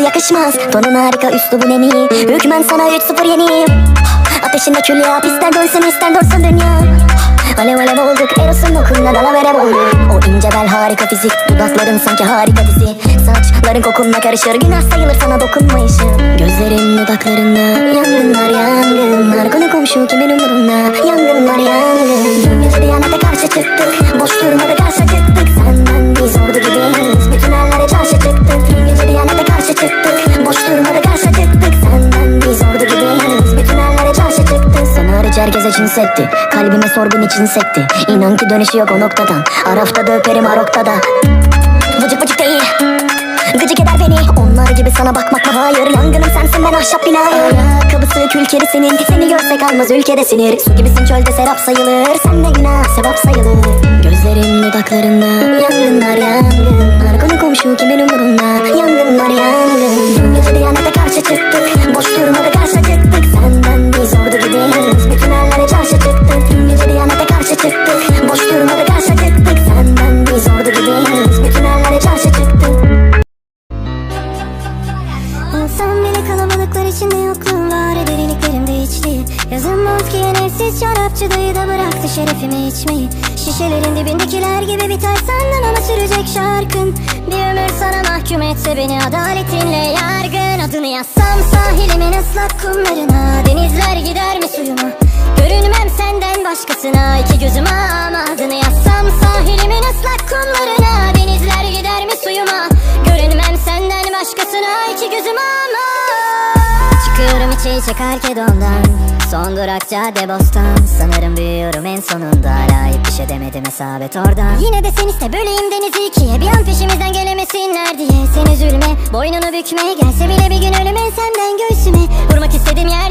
yakışmaz? Tonun harika üslubun en iyi. Hükmen sana 3-0 yeniyim Ateşinde kül yap ister dönsün ister dursun dünya. Alev alev olduk Eros'un dokunla dalavere olduk O ince bel harika fizik Dudakların sanki harika dizi. Saçların kokunla karışır Günah sayılır sana dokunmayışım Gözlerin dudaklarında Yangınlar yangınlar. Konu komşu kimin umurunda? Yangınlar yangın Dün gece Diyanet'e karşı çıktık Boş durmadı karşı herkese cin sekti Kalbime sorgun için sekti İnan ki dönüşü yok o noktadan Arafta da öperim Arok'ta da. Vıcık vıcık değil. Gıcık eder beni. Onlar gibi sana bakmak mı hayır. Yangınım sensin ben ahşap bina Ayakkabısı külkeri senin. Seni görsek almaz ülkede sinir. Su gibisin çölde serap sayılır. Sen de günah sevap sayılır. Gözlerin dudaklarında Yangınlar yangınlar. Konu komşu kimin umurunda kalabalıklar içinde yokluğum var Derinliklerimde içli. Yazın mont giyen evsiz şarapçı dayı da bıraktı şerefimi içmeyi. Şişelerin dibindekiler gibi biter sandım ama sürecek şarkın. Bir ömür sana mahkum etse beni adaletinle yargın. Adını yazsam sahilimin ıslak kumlarına. Denizler gider mi suyuma? Görünmem senden başkasına. İki gözüm ama Adını yazsam sahilimin ıslak kumlarına. Denizler gider mi suyuma? Görünmem senden başkasına. İki gözüm ama Çıkıyorum içi içe Karkedon'dan Son durak cadde bostan. Sanırım büyüyorum en sonunda. Hala hiçbir şey demedim hesabet oradan. Yine de sen iste böleyim denizi ikiye. Bir an peşimizden gelemesinler diye. Sen üzülme boynunu bükme. Gelse bile bir gün ölüme senden göğsüme. Vurmak istediğim yer